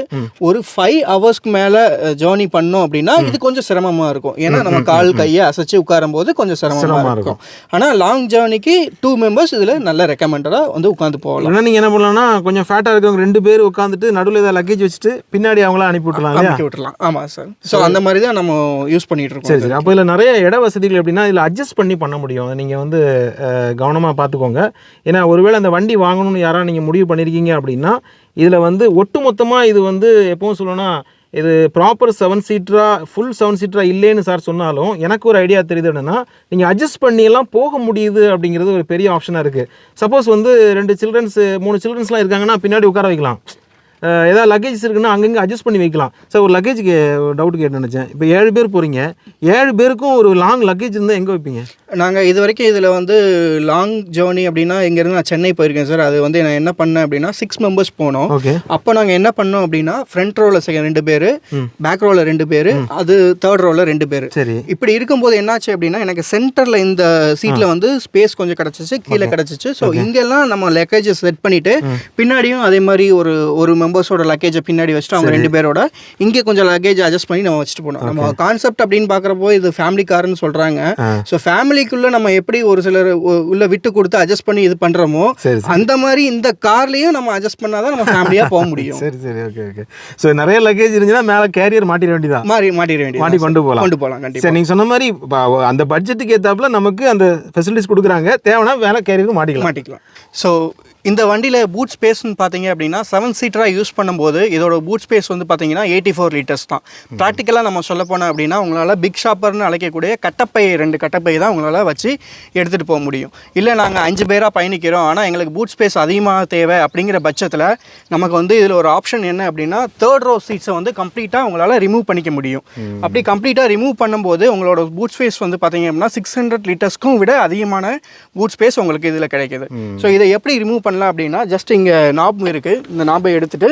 ஒரு ஃபைவ் ஹவர்ஸ்க்கு மேலே ஜேர்னி பண்ணோம் அப்படின்னா இது கொஞ்சம் சிரமமாக இருக்கும். ஏன்னா நம்ம கால் கையை அசைச்சு உட்காரும் போது கொஞ்சம் சிரமமா சிரமமா இருக்கும். ஆனா லாங் ஜேர்னிக்கு டூ மெம்பர்ஸ் இதுல நல்ல ரெக்கமெண்டடா வந்து உட்காந்து போகலாம். இல்லைன்னா நீங்கள் என்ன பண்ணலாம்னா கொஞ்சம் ஃபேட்டாக இருக்கவங்க ரெண்டு பேர் உட்காந்துட்டு நடுவில் ஏதாவது லக்கேஜ் வச்சுட்டு பின்னாடி அவங்கள அனுப்பி விட்டுலாம் அமுக்கி விட்டுலாம் ஆமா சார் ஸோ அந்த மாதிரி தான் நம்ம யூஸ் பண்ணிட்டு இருக்கோம். சரி சரி. அப்போ இதில் நிறைய இட வசதிகள் எப்படின்னா இதில் அட்ஜஸ்ட் பண்ணி பண்ண முடியும். நீங்கள் வந்து கவனமாக பார்த்துக்கோங்க. ஏன்னா ஒருவேளை அந்த வண்டி வாங்கணும்னு யாராவது நீங்கள் முடிவு பண்ணியிருக்கீங்க அப்படின்னா இதில் வந்து ஒட்டுமொத்தமாக இது வந்து எப்பவும் சொல்லணும்னா இது ப்ராப்பர் செவன் சீட்டராக ஃபுல் செவன் சீட்டராக இல்லைன்னு சார் சொன்னாலும் எனக்கு ஒரு ஐடியா தெரியுது என்னென்னா நீங்கள் அட்ஜஸ்ட் பண்ணியெல்லாம் போக முடியுது அப்படிங்கிறது ஒரு பெரிய ஆப்ஷனாக இருக்குது சப்போஸ் வந்து ரெண்டு சில்ட்ரன்ஸ் மூணு சில்ட்ரன்ஸ்லாம் இருக்காங்கன்னா பின்னாடி உட்கார வைக்கலாம். ஏதாவது லக்கேஜ் இருக்குன்னா அங்கங்கே அட்ஜஸ்ட் பண்ணி வைக்கலாம். சார் ஒரு லக்கேஜுக்கு டவுட் கேட்டு நினச்சேன். இப்போ ஏழு பேர் போகிறீங்க ஏழு பேருக்கும் ஒரு லாங் லக்கேஜ் இருந்தால் எங்கே வைப்பீங்க? நாங்க இது வரைக்கும் இதுல வந்து லாங் ஜேர்னி அப்படின்னா இங்கேருந்து நான் சென்னை போயிருக்கேன் சார் அது வந்து நான் என்ன பண்ணேன் அப்படின்னா சிக்ஸ் மெம்பர்ஸ் போனோம். அப்போ நாங்கள் என்ன பண்ணோம் அப்படின்னா ஃப்ரண்ட் ரோவில் செகண்ட் ரெண்டு பேர் பேக் ரோவில் ரெண்டு பேர் அது தேர்ட் ரோவில் ரெண்டு பேர். சரி. இப்படி இருக்கும்போது என்னாச்சு அப்படின்னா எனக்கு சென்டரில் இந்த சீட்டில் வந்து ஸ்பேஸ் கொஞ்சம் கிடச்சிச்சு கீழே கிடச்சிச்சு. ஸோ இங்கெல்லாம் நம்ம லக்கேஜை செட் பண்ணிட்டு பின்னாடியும் அதே மாதிரி ஒரு ஒரு மெம்பர்ஸோட லக்கேஜை பின்னாடி வச்சுட்டு அவங்க ரெண்டு பேரோட இங்கே கொஞ்சம் லக்கேஜ் அட்ஜஸ்ட் பண்ணி நம்ம வச்சுட்டு போனோம். நம்ம கான்செப்ட் அப்படின்னு பார்க்குறப்போ இது ஃபேமிலி கார்னு சொல்கிறாங்க. ஸோ ஃபேமிலிக்குள்ளே நம்ம எப்படி ஒரு சிலர் உள்ள விட்டு கொடுத்து அட்ஜஸ்ட் பண்ணி இது பண்ணுறோமோ அந்த மாதிரி இந்த கார்லேயும் நம்ம அட்ஜஸ்ட் பண்ணாதான் நம்ம ஃபேமிலியாக போக முடியும். சரி சரி ஓகே ஓகே ஸோ நிறைய லக்கேஜ் இருந்துச்சுன்னா மேலே கேரியர் மாட்டிட வேண்டியதான் மாறி மாட்டிட வேண்டியது மாட்டி கொண்டு போகலாம். கொண்டு போகலாம் கண்டிப்பாக சரி நீங்கள் சொன்ன மாதிரி அந்த பட்ஜெட்டுக்கு ஏற்றாப்புல நமக்கு அந்த ஃபெசிலிட்டிஸ் கொடுக்குறாங்க. தேவைன்னா வேலை கேரியருக்கு மாட்டிக்கலாம். மாட்டிக்கலாம். ஸோ இந்த வண்டியில் பூட் ஸ்பேஸ்னு பார்த்தீங்க அப்படின்னா செவன் சீட்டராக யூஸ் பண்ணும்போது இதோட பூட் ஸ்பேஸ் வந்து பார்த்தீங்கன்னா எயிட்டி ஃபோர் லிட்டர்ஸ் தான் ப்ராக்டிக்கலாக நம்ம சொல்ல போனோம் அப்படின்னா உங்களால் பிக் ஷாப்பர்னு அழைக்கக்கூடிய கட்டப்பை ரெண்டு கட்டப்பை தான் உங்களால் வச்சு எடுத்துகிட்டு போக முடியும். இல்லை நாங்கள் அஞ்சு பேராக பயணிக்கிறோம் ஆனால் எங்களுக்கு பூட் ஸ்பேஸ் அதிகமாக தேவை அப்படிங்கிற பட்சத்தில் நமக்கு வந்து இதில் ஒரு ஆப்ஷன் என்ன அப்படின்னா தேர்ட் ரோ சீட்ஸை வந்து கம்ப்ளீட்டாக உங்களால் ரிமூவ் பண்ணிக்க முடியும். அப்படி கம்ப்ளீட்டாக ரிமூவ் பண்ணும்போது உங்களோட பூட் ஸ்பேஸ் வந்து பார்த்தீங்க அப்படின்னா சிக்ஸ் ஹண்ட்ரட் லிட்டர்ஸ்க்கும் விட அதிகமான பூட் ஸ்பேஸ் உங்களுக்கு இதில் கிடைக்குது. ஸோ இதை எப்படி ரிமூவ் பண்ணலாம் அப்படின்னா ஜஸ்ட் இங்கே நாப் இருக்குது இந்த நாபை எடுத்துட்டு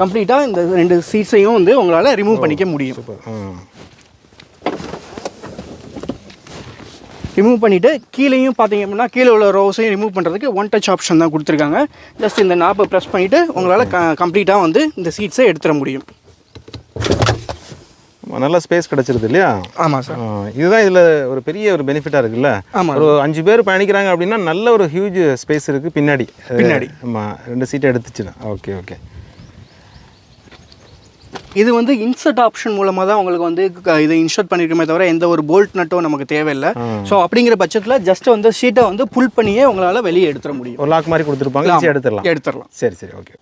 கம்ப்ளீட்டாக இந்த ரெண்டு சீட்ஸையும் வந்து உங்களால் ரிமூவ் பண்ணிக்க முடியும். ரிமூவ் பண்ணிவிட்டு கீழேயும் பார்த்தீங்க அப்படின்னா கீழே உள்ள ரோஸையும் ரிமூவ் பண்ணுறதுக்கு ஒன் டச் ஆப்ஷன் தான் கொடுத்துருக்காங்க. ஜஸ்ட் இந்த நாப்பை ப்ரெஸ் பண்ணிவிட்டு உங்களால் க கம்ப்ளீட்டாக வந்து இந்த சீட்ஸை எடுத்துட முடியும். நல்ல ஸ்பேஸ் கிடச்சிருது இல்லையா? ஆமாம் சார் இதுதான் இதில் ஒரு பெரிய ஒரு பெனிஃபிட்டாக இருக்குல்ல? ஆமாம் ஒரு அஞ்சு பேர் பயணிக்கிறாங்க அப்படின்னா நல்ல ஒரு ஹியூஜ் ஸ்பேஸ் இருக்குது பின்னாடி. பின்னாடி. ஆமாம் ரெண்டு சீட்டை எடுத்துச்சுன்னா. ஓகே ஓகே இது வந்து இன்சர்ட் ஆப்ஷன் மூலமாக தான் உங்களுக்கு வந்து இதை இன்சர்ட் பண்ணிருக்கமே தவிர எந்த ஒரு போல்ட் நட்டோ நமக்கு தேவையில்லை. ஸோ அப்படிங்கிற பட்சத்தில் ஜஸ்ட் வந்து ஷீட்டை வந்து புல் பண்ணியே உங்களால் வெளியே எடுத்துட முடியும். ஒரு லாக் மாதிரி கொடுத்துருப்பாங்க எடுத்துடலாம். எடுத்துடலாம். சரி சரி ஓகே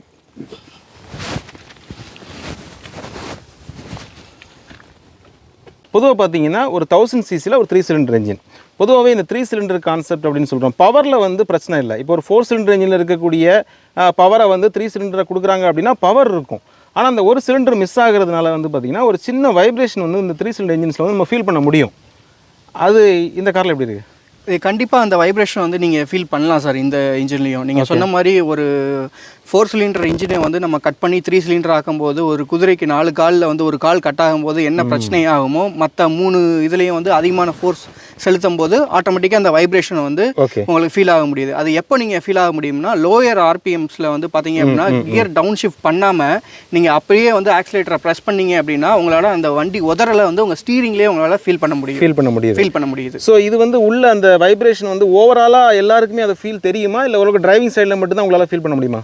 பொதுவாக பார்த்தீங்கன்னா ஒரு தௌசண்ட் சிசியில் ஒரு த்ரீ சிலிண்டர் இன்ஜின் பொதுவாகவே இந்த த்ரீ சிலிண்டர் கான்செப்ட் அப்படின்னு சொல்கிறோம் பவரில் வந்து பிரச்சனை இல்லை. இப்போ ஒரு ஃபோர் சிலிண்டர் இன்ஜினில் இருக்கக்கூடிய பவரை வந்து த்ரீ சிலிண்டரை கொடுக்குறாங்க அப்படின்னா பவர் இருக்கும். ஆனால் அந்த ஒரு சிலிண்டர் மிஸ் ஆகிறதுனால வந்து பார்த்தீங்கன்னா ஒரு சின்ன வைப்ரேஷன் வந்து இந்த த்ரீ சிலிண்டர் இன்ஜின்ஸில் வந்து நம்ம ஃபீல் பண்ண முடியும். அது இந்த காரில் எப்படி இருக்குது கண்டிப்பாக அந்த வைப்ரேஷன் வந்து நீங்கள் ஃபீல் பண்ணலாம் சார் இந்த இன்ஜின்லேயும் நீங்கள் சொன்ன மாதிரி ஒரு ஃபோர் சிலிண்டர் இன்ஜினை வந்து நம்ம கட் பண்ணி த்ரீ சிலிண்டர் ஆக்கும்போது ஒரு குதிரைக்கு நாலு காலில் வந்து ஒரு கால் கட் ஆகும்போது என்ன பிரச்சனை ஆகுமோ மற்ற மூணு இதுலேயும் வந்து அதிகமான ஃபோர்ஸ் செலுத்தும் போது ஆட்டோமேட்டிக்காக அந்த வைப்ரேஷன் வந்து உங்களுக்கு ஃபீல் ஆக முடியுது. அது எப்போ நீங்கள் ஃபீல் ஆக முடியும்னா லோயர் ஆர்பிஎம்ஸில் வந்து பார்த்தீங்க அப்படின்னா கியர் டவுன் ஷிஃப்ட் பண்ணாமல் நீங்கள் அப்படியே வந்து ஆக்சிலேட்டரை ப்ரெஸ் பண்ணீங்க அப்படின்னா உங்களால் அந்த வண்டி உதறலை வந்து உங்கள் ஸ்டீரிங்லேயே உங்களால் ஃபீல் பண்ண முடியும். ஃபீல் பண்ண முடியுது. ஃபீல் பண்ண முடியுது. ஸோ இது வந்து உள்ள அந்த வைப்ரேஷன் வந்து ஓவராலாக எல்லாருக்குமே அதை ஃபீல் தெரியுமா? இல்லை உங்களுக்கு டிரைவிங் சைடில் மட்டும்தான் உங்களால் ஃபீல் பண்ண முடியுமா?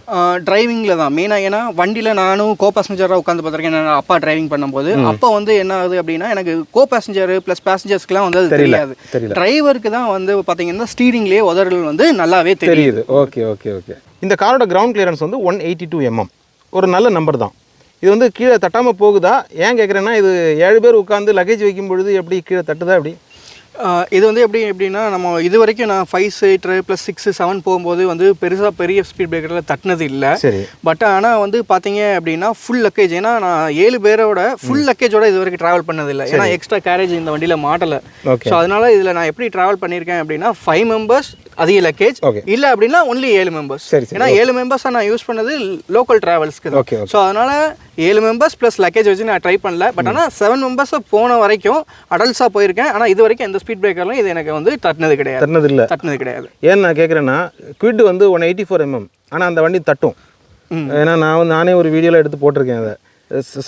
டிரைவிங்கில் தான். மெயினாக ஏன்னா வண்டியில் நானும் கோ பேசஞ்சராக உட்காந்து பார்த்துருக்கேன். நான் அப்பா டிரைவிங் பண்ணும்போது. அப்போ வந்து என்ன ஆகுது அப்படின்னா எனக்கு கோ பேசஞ்சர் ப்ளஸ் பேசஞ்சர்ஸ்க்குலாம் வந்து அது தெரியாது. டிரைவருக்கு தான் வந்து பார்த்தீங்கன்னா ஸ்டீரிங்லேயே உதறல் வந்து நல்லாவே தெரியுது. ஓகே ஓகே ஓகே இந்த காரோட கிரவுண்ட் கிளியரன்ஸ் வந்து ஒன் எயிட்டி டூ எம்எம் ஒரு நல்ல நம்பர் தான். இது வந்து கீழே தட்டாமல் போகுதா? ஏன் கேட்குறேன்னா இது ஏழு பேர் உட்காந்து லக்கேஜ் வைக்கும் பொழுது எப்படி கீழே தட்டுதா எப்படி? ஆஹ் இது வந்து எப்படி எப்படின்னா நம்ம இது வரைக்கும் நான் five seater plus six seven போகும்போது வந்து பெருசாக பெரிய ஸ்பீட் பிரேக்கரில் தட்டினது இல்லை. சரி. பட் ஆனால் வந்து பார்த்தீங்க அப்படின்னா ஃபுல் லக்கேஜ் ஏன்னா நான் ஏழு பேரோட ஃபுல் லக்கேஜோட இது வரைக்கும் ட்ராவல் பண்ணதில்லை. ஏன்னா எக்ஸ்ட்ரா கேரேஜ் இந்த வண்டியில் மாட்டலை. ஸோ அதனால இதில் நான் எப்படி ட்ராவல் பண்ணியிருக்கேன் அப்படின்னா ஃபைவ் மெம்பர்ஸ் அதிக லக்கேஜ். இல்லை அப்படின்னா ஒன்லி ஏழு மெம்பர்ஸ். ஏன்னா ஏழு மெம்பர்ஸாக நான் யூஸ் பண்ணது லோக்கல் ட்ராவல்ஸ்க்கு தான். ஸோ அதனால ஏழு மெம்பர்ஸ் ப்ளஸ் லக்கேஜ் வச்சு நான் ட்ரை பண்ணல. பட் ஆனால் செவன் மெம்பர்ஸை போன வரைக்கும் அடல்ட்ஸாக போயிருக்கேன். ஆனால் இது வரைக்கும் எந்த ஸ்பீட் பிரேக்கர்லையும் இது எனக்கு வந்து தட்டினது கிடையாது. தட்டினது இல்லை தட்டினது கிடையாது. ஏன் நான் கேட்குறேன்னா குவிட் வந்து ஒன் எயிட்டி ஃபோர் எம்எம் ஆனால் அந்த வண்டி தட்டும். ஏன்னா நான் வந்து நானே ஒரு வீடியோவில் எடுத்து போட்டிருக்கேன் அதை.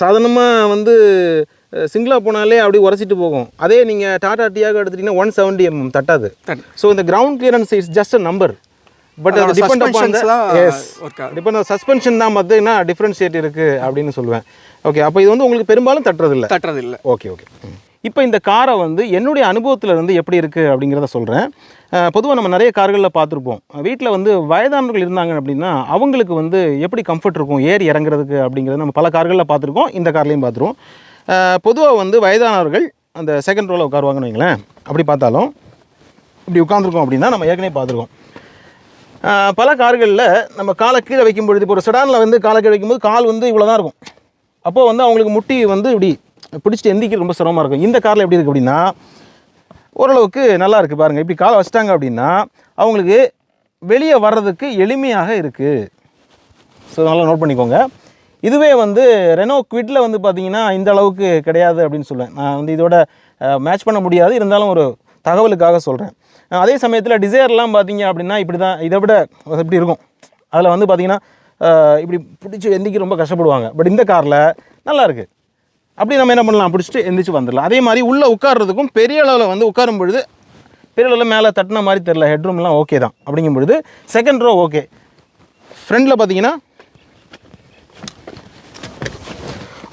சாதாரணமாக வந்து சிங்கிளாக போனாலே அப்படி உரைச்சிட்டு போகும். அதே நீங்கள் டாடா டியாக எடுத்துட்டீங்கன்னா ஒன் செவன்ட்டி எம்எம் தட்டாது. தட்டு. ஸோ இந்த ground clearance is just a number but அது depend upon S. Depend suspension தான் பார்த்தீங்கன்னா டிஃப்ரென்ஷியேட் இருக்குது அப்படின்னு சொல்லுவேன். ஓகே அப்போ இது வந்து உங்களுக்கு பெரும்பாலும் தட்டுறதில்ல. தட்டுறது இல்லை ஓகே ஓகே இப்போ இந்த காரை வந்து என்னுடைய அனுபவத்தில் இருந்து எப்படி இருக்குது அப்படிங்கிறத சொல்கிறேன் பொதுவாக நம்ம நிறைய கார்களில் பார்த்துருப்போம். வீட்டில் வந்து வயதானவர்கள் இருந்தாங்க அப்படின்னா அவங்களுக்கு வந்து எப்படி கம்ஃபர்ட் இருக்கும் ஏறி இறங்குறதுக்கு அப்படிங்கிறத நம்ம பல கார்களில் பார்த்துருக்கோம். இந்த கார்லேயும் பார்த்துருவோம் பொதுவாக வந்து வயதானவர்கள் அந்த செகண்ட் ரோவில் உட்காருவாங்கன்னு வைங்களேன். அப்படி பார்த்தாலும் இப்படி உட்காந்துருக்கோம் அப்படின்னா நம்ம ஏற்கனவே பார்த்துருக்கோம். பல கார்களில் நம்ம காலை கீழே வைக்கும் பொழுது இப்போ ஒரு செடானில் வந்து காலை கீழே வைக்கும்போது கால் வந்து இவ்வளோ தான் இருக்கும். அப்போது வந்து அவங்களுக்கு முட்டி வந்து இப்படி பிடிச்சிட்டு எந்திக்க ரொம்ப சிரமமாக இருக்கும். இந்த காரில் எப்படி இருக்குது அப்படின்னா ஓரளவுக்கு நல்லா இருக்குது பாருங்கள் இப்படி காலை வச்சிட்டாங்க அப்படின்னா அவங்களுக்கு வெளியே வர்றதுக்கு எளிமையாக இருக்குது ஸோ நல்லா நோட் பண்ணிக்கோங்க. இதுவே வந்து ரெனோ குவிட்டில் வந்து பார்த்திங்கன்னா இந்த அளவுக்கு கிடையாது அப்படின்னு சொல்லுவேன் நான் வந்து இதோட மேட்ச் பண்ண முடியாது. இருந்தாலும் ஒரு தகவலுக்காக சொல்கிறேன் அதே சமயத்தில் டிசையர்லாம் பார்த்தீங்க அப்படின்னா இப்படி தான் இதை விட இப்படி இருக்கும். அதில் வந்து பார்த்திங்கன்னா இப்படி பிடிச்சி எந்திக்க ரொம்ப கஷ்டப்படுவாங்க. பட் இந்த காரில் நல்லாயிருக்கு அப்படி நம்ம என்ன பண்ணலாம்? பிடிச்சிட்டு எந்திரிச்சு வந்துடலாம். அதே மாதிரி உள்ளே உட்கார்றதுக்கும் பெரிய அளவில் வந்து உட்காரும் பொழுது பெரிய அளவில் மேலே தட்டின மாதிரி தெரில ஹெட்ரூம்லாம் ஓகே தான். அப்படிங்கும் பொழுது செகண்ட் ரோ ஓகே ஃப்ரண்டில் பார்த்தீங்கன்னா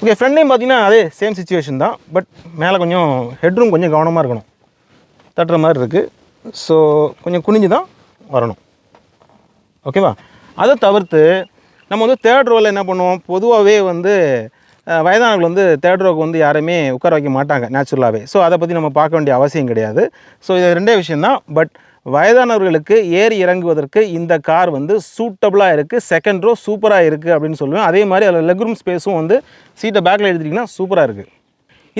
ஓகே ஃப்ரெண்ட்லேயும் பார்த்தீங்கன்னா அதே சேம் சுச்சுவேஷன் தான். பட் மேலே கொஞ்சம் ஹெட்ரூம் கொஞ்சம் கவனமாக இருக்கணும். தட்டுற மாதிரி இருக்குது ஸோ கொஞ்சம் குனிஞ்சு தான் வரணும். ஓகேவா அதை தவிர்த்து நம்ம வந்து தேர்ட் ரோவில் என்ன பண்ணுவோம்? பொதுவாகவே வந்து வயதானவர்கள் வந்து தேர்ட் ரோக்கு வந்து யாருமே உட்கார வைக்க மாட்டாங்க நேச்சுரலாகவே ஸோ அதை பற்றி நம்ம பார்க்க வேண்டிய அவசியம் கிடையாது. ஸோ இது ரெண்டே விஷயந்தான் பட் வயதானவர்களுக்கு ஏறி இறங்குவதற்கு இந்த கார் வந்து சூட்டபுளாக இருக்குது செகண்ட் ரோ சூப்பராக இருக்குது அப்படின்னு சொல்லுவேன். அதே மாதிரி அதில் லெக்ரூம் ஸ்பேஸும் வந்து சீட்டை பேக்கில் எடுத்துட்டிங்கன்னா சூப்பராக இருக்குது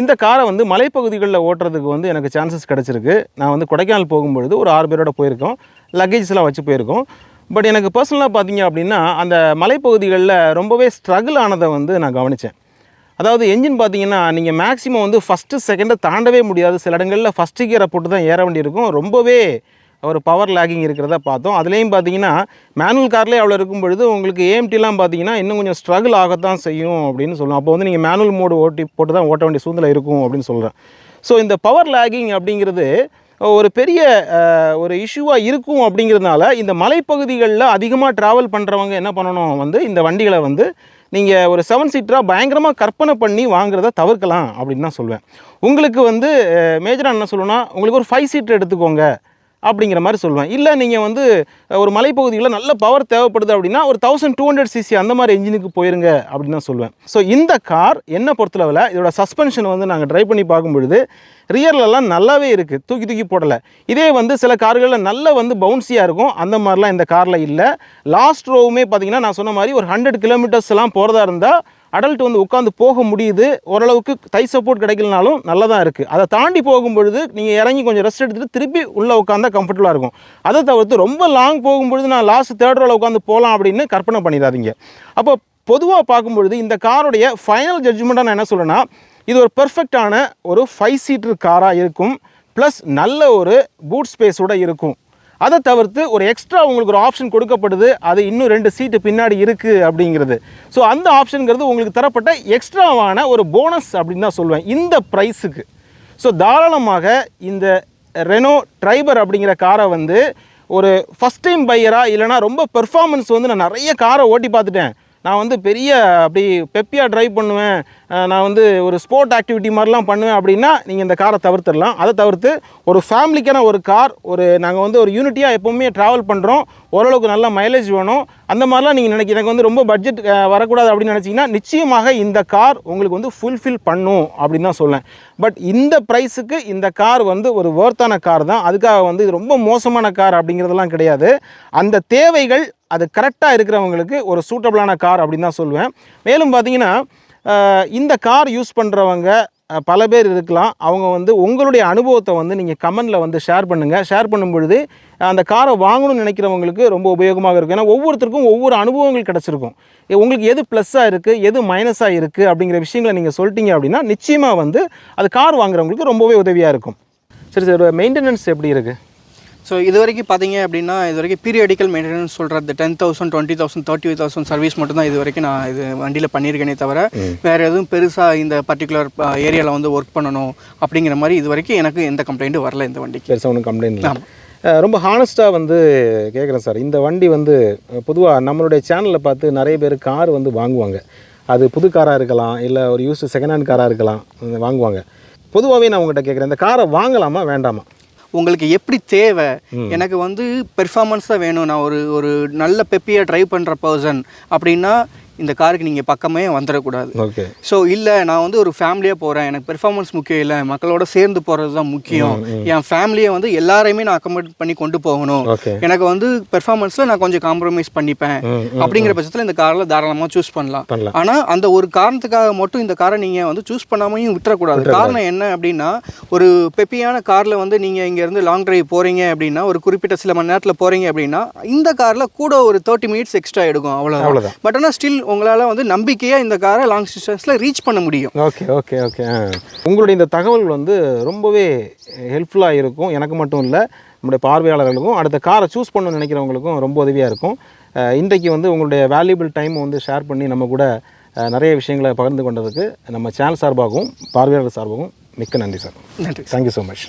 இந்த காரை வந்து மலைப்பகுதிகளில் ஓட்டுறதுக்கு வந்து எனக்கு சான்சஸ் கிடச்சிருக்கு. நான் வந்து கொடைக்கானல் போகும்பொழுது ஒரு ஆறு பேரோட போயிருக்கோம். லக்கேஜஸ்லாம் வச்சு போயிருக்கோம். பட் எனக்கு பர்சனலாக பார்த்தீங்க அப்படின்னா அந்த மலைப்பகுதிகளில் ரொம்பவே ஸ்ட்ரகிள் ஆனதை வந்து நான் கவனித்தேன் அதாவது என்ஜின் பார்த்தீங்கன்னா நீங்கள் மேக்ஸிமம் வந்து ஃபஸ்ட்டு செகண்டை தாண்டவே முடியாது. சில இடங்களில் ஃபஸ்ட்டு கியரை போட்டு தான் ஏற வேண்டியிருக்கும். ரொம்பவே ஒரு பவர் லேக்கிங் இருக்கிறத பார்த்தோம். அதுலேயும் பார்த்தீங்கன்னா மேனுவல் கார்லேயே அவ்வளோ இருக்கும் பொழுது உங்களுக்கு ஏஎம்டிலாம் பார்த்தீங்கன்னா இன்னும் கொஞ்சம் ஸ்ட்ரகிள் ஆகத்தான் செய்யும் அப்படின்னு சொல்லலாம். அப்போ வந்து நீங்கள் மேனுவல் மோடு ஓட்டி போட்டு தான் ஓட்ட வேண்டிய சூழ்நிலை இருக்கும் அப்படின்னு சொல்கிறேன் ஸோ இந்த பவர் லேக்கிங் அப்படிங்கிறது ஒரு பெரிய ஒரு இஷ்யூவாக இருக்கும் அப்படிங்கிறதுனால இந்த மலைப்பகுதிகளில் அதிகமாக ட்ராவல் பண்ணுறவங்க என்ன பண்ணணும் வந்து இந்த வண்டிகளை வந்து நீங்கள் ஒரு செவன் சீட்டராக பயங்கரமாக கற்பனை பண்ணி வாங்குறத தவிர்க்கலாம் அப்படின்னு தான் சொல்லுவேன் உங்களுக்கு வந்து மேஜராக என்ன சொல்லணும்னா உங்களுக்கு ஒரு ஃபைவ் சீட்டர் எடுத்துக்கோங்க. அப்படிங்கிற மாதிரி சொல்லுவேன். இல்லை நீங்கள் வந்து ஒரு மலைப்பகுதியில் நல்ல பவர் தேவைப்படுது அப்படின்னா ஒரு தௌசண்ட் டூ ஹண்ட்ரட் சிசி அந்த மாதிரி என்ஜினுக்கு போயிருங்க அப்படின்னு தான் சொல்லுவேன். ஸோ இந்த கார் என்ன பொறுத்தளவில் இதோட சஸ்பென்ஷன் வந்து நாங்கள் ட்ரை பண்ணி பார்க்கும்பொழுது ரியர்லலாம் நல்லாவே இருக்குது தூக்கி தூக்கி போடலை. இதே வந்து சில கார்களில் நல்ல வந்து பவுன்சியாக இருக்கும். அந்த மாதிரிலாம் இந்த காரில் இல்லை. லாஸ்ட் ரோவுமே பார்த்திங்கன்னா நான் சொன்ன மாதிரி ஒரு ஹண்ட்ரட் கிலோமீட்டர்ஸ்லாம் போகிறதா இருந்தால் அடல்ட் வந்து உட்காந்து போக முடியுது. ஓரளவுக்கு தை சப்போர்ட் கிடைக்கலனாலும் நல்லதாக இருக்குது அதை தாண்டி போகும்பொழுது நீங்கள் இறங்கி கொஞ்சம் ரெஸ்ட் எடுத்துகிட்டு திருப்பி உள்ளே உட்காந்தா கம்ஃபர்டபுளாக இருக்கும். அதை தவிர்த்து ரொம்ப லாங் போகும்பொழுது நான் லாஸ்ட் தேர்ட் ரோவில் உட்காந்து போகலாம் அப்படின்னு கற்பனை பண்ணிடாதீங்க. அப்போ பொதுவாக பார்க்கும்பொழுது இந்த காருடைய ஃபைனல் ஜட்ஜ்மெண்ட்டாக நான் என்ன சொல்கிறேன்னா இது ஒரு பெர்ஃபெக்டான ஒரு ஃபைவ் சீட்டர் காராக இருக்கும். ப்ளஸ் நல்ல ஒரு பூட் ஸ்பேஸோட இருக்கும். அதை தவிர்த்து ஒரு எக்ஸ்ட்ரா உங்களுக்கு ஒரு ஆப்ஷன் கொடுக்கப்படுது. அது இன்னும் ரெண்டு சீட்டு பின்னாடி இருக்குது அப்படிங்கிறது. ஸோ அந்த ஆப்ஷனுங்கிறது உங்களுக்கு தரப்பட்ட எக்ஸ்ட்ராவான ஒரு போனஸ் அப்படின்னு தான் சொல்லுவேன். இந்த ப்ரைஸுக்கு ஸோ தாராளமாக இந்த ரெனோ ட்ரைபர் அப்படிங்கிற காரை வந்து ஒரு ஃபஸ்ட் டைம் பையராக இல்லைனா ரொம்ப பெர்ஃபார்மன்ஸ் வந்து நான் நிறைய காரை ஓட்டி பார்த்துட்டேன். நான் வந்து பெரிய அப்படி பெப்பியாக ட்ரைவ் பண்ணுவேன். நான் வந்து ஒரு ஸ்போர்ட் ஆக்டிவிட்டி மாதிரிலாம் பண்ணுவேன் அப்படின்னா நீங்கள் இந்த காரை தவிர்த்துடலாம். அதை தவிர்த்து ஒரு ஃபேமிலிக்கான ஒரு கார் ஒரு நாங்கள் வந்து ஒரு யூனிட்டியாக எப்போவுமே ட்ராவல் பண்ணுறோம் ஓரளவுக்கு நல்ல மைலேஜ் வேணும். அந்த மாதிரிலாம் நீங்கள் நினைக்க எனக்கு வந்து ரொம்ப பட்ஜெட் வரக்கூடாது அப்படின்னு நினச்சிங்கன்னா நிச்சயமாக இந்த கார் உங்களுக்கு வந்து ஃபுல்ஃபில் பண்ணும் அப்படின்னு தான் சொல்லேன் பட் இந்த ப்ரைஸுக்கு இந்த கார் வந்து ஒரு வேர்த்தான கார் தான். அதுக்காக வந்து இது ரொம்ப மோசமான கார் அப்படிங்கிறதெல்லாம் கிடையாது. அந்த தேவைகள் அது கரெக்டாக இருக்கிறவங்களுக்கு ஒரு சூட்டபிளான கார் அப்படின்னு தான் சொல்லுவேன். மேலும் பார்த்தீங்கன்னா இந்த கார் யூஸ் பண்ணுறவங்க பல பேர் இருக்கலாம். அவங்க வந்து உங்களுடைய அனுபவத்தை வந்து நீங்கள் கமெண்டில் வந்து ஷேர் பண்ணுங்கள் ஷேர் பண்ணும் பொழுது அந்த காரை வாங்கணும்னு நினைக்கிறவங்களுக்கு ரொம்ப உபயோகமாக இருக்கும். ஏன்னா ஒவ்வொருத்தருக்கும் ஒவ்வொரு அனுபவங்கள் கிடச்சிருக்கும். உங்களுக்கு எது ப்ளஸ்ஸாக இருக்குது எது மைனஸாக இருக்குது அப்படிங்கிற விஷயங்களை நீங்கள் சொல்லிட்டீங்க அப்படின்னா நிச்சயமாக வந்து அது கார் வாங்குறவங்களுக்கு ரொம்பவே உதவியாக இருக்கும். சரி சார் மெயின்டெனன்ஸ் எப்படி இருக்குது ஸோ இது வரைக்கும் பார்த்தீங்க அப்படின்னா இது வரைக்கும் பீரியடிக்கல் மெயின்டெனன்ஸ் சொல்கிறது ten thousand twenty thousand thirty thousand service மட்டும் தான் இது வரைக்கும் நான் இது வண்டியில் பண்ணியிருக்கேனே தவிர வேறு எதுவும் பெருசாக இந்த பர்டிகுலர் ஏரியாவில் வந்து ஒர்க் பண்ணணும் அப்படிங்கிற மாதிரி இது வரைக்கும் எனக்கு எந்த கம்ப்ளைண்ட்டும் வரல இந்த வண்டிக்கு. பெருசாக ஒன்றும் கம்ப்ளைண்ட் இல்லை. ரொம்ப ஹானஸ்ட்டாக வந்து கேட்குறேன் சார். இந்த வண்டி வந்து பொதுவாக நம்மளுடைய சேனலில் பார்த்து நிறைய பேர் கார் வந்து வாங்குவாங்க. அது புது காராக இருக்கலாம் இல்லை ஒரு யூஸ் செகண்ட் ஹேண்ட் காராக இருக்கலாம் வாங்குவாங்க. பொதுவாகவே நான் உங்கள்கிட்ட கேட்குறேன் இந்த காரை வாங்கலாமா வேண்டாமா? உங்களுக்கு எப்படி தேவை? எனக்கு வந்து பெர்ஃபார்மன்ஸ் தான் வேணும். நான் ஒரு ஒரு நல்ல பெப்பியாக ட்ரைவ் பண்ணுற பர்சன் அப்படின்னா இந்த காருக்கு நீங்கள் பக்கமே வந்துடக்கூடாது ஓகே. ஸோ இல்லை நான் வந்து ஒரு ஃபேமிலியாக போகிறேன் எனக்கு பெர்ஃபார்மன்ஸ் முக்கியம் இல்லை. மக்களோட சேர்ந்து போகிறது தான் முக்கியம். என் ஃபேமிலியை வந்து எல்லாரையுமே நான் அக்கமடேட் பண்ணி கொண்டு போகணும். எனக்கு வந்து பெர்ஃபார்மன்ஸில் நான் கொஞ்சம் காம்ப்ரமைஸ் பண்ணிப்பேன். அப்படிங்கிற பட்சத்தில் இந்த காரில் தாராளமாக சூஸ் பண்ணலாம். ஆனால் அந்த ஒரு காரணத்துக்காக மட்டும் இந்த காரை நீங்கள் வந்து சூஸ் பண்ணாமையும் விட்டுறக்கூடாது. காரணம் என்ன அப்படின்னா ஒரு பெப்பியான காரில் வந்து நீங்கள் இங்கேருந்து லாங் டிரைவ் போகிறீங்க அப்படின்னா ஒரு குறிப்பிட்ட சில மணி நேரத்தில் போகிறீங்க அப்படின்னா இந்த காரில் கூட ஒரு தேர்ட்டி மினிட்ஸ் எக்ஸ்ட்ரா எடுக்கும். அவ்வளோதான். பட் ஆனால் ஸ்டில் உங்களால் வந்து நம்பிக்கையாக இந்த காரை லாங் டிஸ்டன்ஸில் ரீச் பண்ண முடியும். Okay okay okay. உங்களுடைய இந்த தகவல் வந்து ரொம்பவே ஹெல்ப்ஃபுல்லாக இருக்கும். எனக்கு மட்டும் இல்லை நம்முடைய பார்வையாளர்களுக்கும் அடுத்த காரை சூஸ் பண்ணணும்னு நினைக்கிறவங்களுக்கும் ரொம்ப உதவியாக இருக்கும். இன்றைக்கு வந்து உங்களுடைய வேல்யூபிள் டைம் வந்து ஷேர் பண்ணி நம்ம கூட நிறைய விஷயங்களை பகிர்ந்து கொண்டதுக்கு நம்ம சேனல் சார்பாகவும் பார்வையாளர் சார்பாகவும் மிக்க நன்றி சார். நன்றி தேங்க்யூ ஸோ மச்